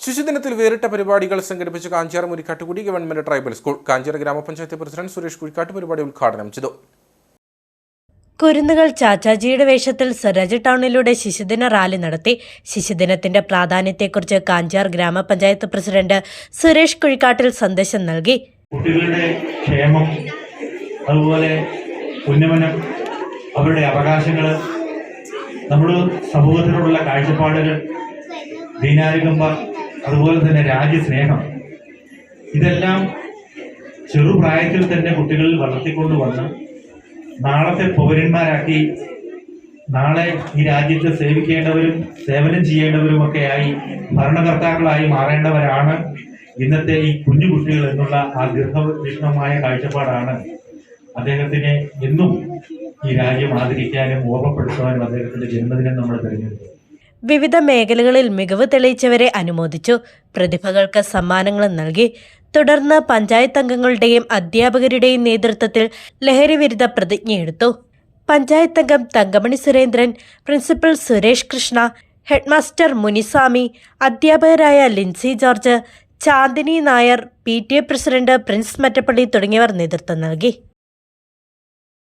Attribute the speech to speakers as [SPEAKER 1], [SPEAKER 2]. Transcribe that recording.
[SPEAKER 1] ശിശുദിനത്തിൽ വേറിട്ട പരിപാടികൾ സംഘടിപ്പിച്ച Kanchiyar Murikkattukudi government tribal school Kanchiyar ഗ്രാമപഞ്ചായത്ത് പ്രസിഡന്റ് സുരേഷ് കുഴിക്കാട്ട് പരിപാടി ഉദ്ഘാടനം ചെയ്തു.
[SPEAKER 2] കുരുന്നുകൾ ചാച്ചാജിയുടെ വേഷത്തിൽ സ്വരാജ് ടൗണിലൂടെ ശിശുദിന റാലി നടത്തി. ശിശുദിനത്തിന്റെ പ്രാധാന്യത്തെക്കുറിച്ച് കാഞ്ചാർ ഗ്രാമപഞ്ചായത്ത് പ്രസിഡന്റ് സുരേഷ് കുഴിക്കാട്ടിൽ സന്ദേശം നൽകി.
[SPEAKER 3] കുട്ടികളുടെ ക്ഷേമം അതുപോലെ ഉന്നമനം അവരുടെ അവകാശങ്ങൾ നമ്മുടെ സമൂഹത്തിനോടുള്ള കാഴ്ചപ്പാടുകൾ ദീനാനുകമ്പ അതുപോലെ തന്നെ രാജ്യസ്നേഹം. ഇതെല്ലാം ചെറുപ്രായത്തിൽ തന്നെ കുട്ടികളിൽ വളർത്തിക്കൊണ്ട് വന്ന് നാളത്തെ പൗരന്മാരാക്കി നാളെ ഈ രാജ്യത്തെ സേവിക്കേണ്ടവരും സേവനം ചെയ്യേണ്ടവരുമൊക്കെയായി ഭരണകർത്താക്കളായി മാറേണ്ടവരാണ്. ഇന്നത്തെ ഈ കുഞ്ഞു കുട്ടികൾ എന്നുള്ള ആ ഗൃഹവിഷ്ണമായ കാഴ്ചപ്പാടാണ് അദ്ദേഹത്തിനെ എന്നും ഈ രാജ്യം ആദരിക്കാനും ഓർമ്മപ്പെടുത്തുവാനും അദ്ദേഹത്തിന്റെ ജന്മദിനം നമ്മൾ തിരഞ്ഞെടുത്തു
[SPEAKER 2] വിവിധ മേഖലകളിൽ മികവ് തെളിയിച്ചവരെ അനുമോദിച്ചു. പ്രതിഭകൾക്ക് സമ്മാനങ്ങൾ നൽകി. തുടർന്ന് പഞ്ചായത്ത് അംഗങ്ങളുടെയും അധ്യാപകരുടെയും നേതൃത്വത്തിൽ ലഹരിവിരുദ്ധ പ്രതിജ്ഞയെടുത്തു. പഞ്ചായത്ത് അംഗം തങ്കമണി സുരേന്ദ്രൻ പ്രിൻസിപ്പൽ സുരേഷ് കൃഷ്ണ ഹെഡ്മാസ്റ്റർ മുനിസ്വാമി അധ്യാപകരായ Lincy George Chandini Nair P T A president Prince Mattappally തുടങ്ങിയവർ നേതൃത്വം നൽകി.